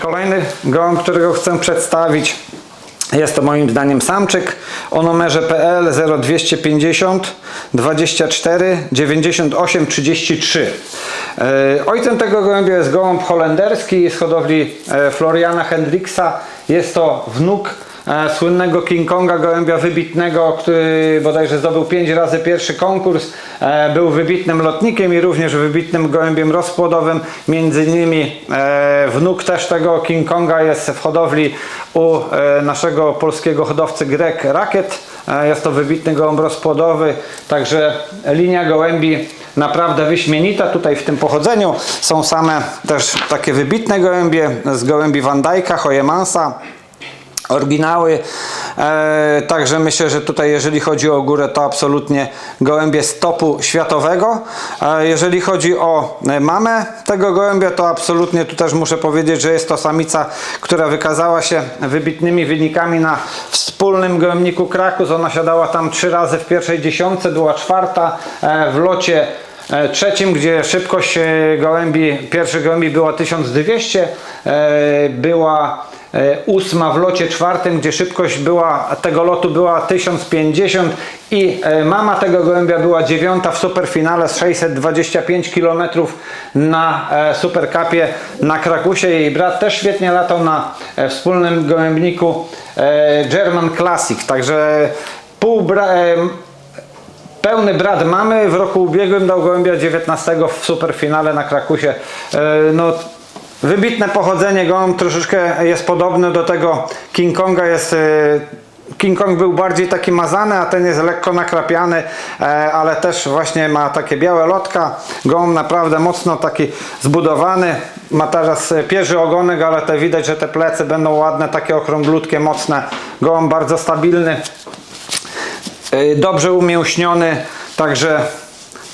Kolejny gołąb, którego chcę przedstawić jest to moim zdaniem samczyk o numerze PL 0250 24 98 33. E, Ojcem tego gołębia jest gołąb holenderski z hodowli e, Floriana Hendriksa. Jest to wnuk słynnego King Konga, gołębia wybitnego, który bodajże zdobył 5 razy pierwszy konkurs. E, Był wybitnym lotnikiem i również wybitnym gołębiem rozpłodowym. Między innymi e, wnuk też tego King Konga jest w hodowli u e, naszego polskiego hodowcy Greg Racket. E, Jest to wybitny gołąb rozpłodowy, także linia gołębi naprawdę wyśmienita. Tutaj w tym pochodzeniu są same też takie wybitne gołębie z gołębi Van Dyka, Hoyemansa oryginały. E, także myślę, że tutaj jeżeli chodzi o górę, to absolutnie gołębie z topu światowego. E, jeżeli chodzi o e, mamę tego gołębia, to absolutnie tu też muszę powiedzieć, że jest to samica, która wykazała się wybitnymi wynikami na wspólnym gołębniku Krakus. Ona siadała tam trzy razy w pierwszej dziesiątce, była czwarta w locie trzecim, gdzie szybkość gołębi, pierwszych gołębi była 1200, e, była ósma w locie czwartym, gdzie szybkość była, tego lotu była 1050 i e, mama tego gołębia była dziewiąta w superfinale z 625 km na e, Supercupie na Krakusie. Jej brat też świetnie latał na e, wspólnym gołębniku e, German Classic, także pół bra- e, Pełny brat mamy, w roku ubiegłym dał gołębia 19 w superfinale na Krakusie. E, No, wybitne pochodzenie, gołąb troszeczkę jest podobny do tego King Konga, jest... e, King Kong był bardziej taki mazany, a ten jest lekko nakrapiany, e, ale też właśnie ma takie białe lotka. Gołąb naprawdę mocno taki zbudowany. Ma teraz e, pierzy ogonek, ale te widać, że te plecy będą ładne, takie okrąglutkie, mocne. Gołąb bardzo stabilny. Y, dobrze umięśniony, także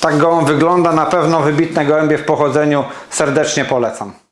tak gołąb wygląda, na pewno wybitne gołębie w pochodzeniu serdecznie polecam.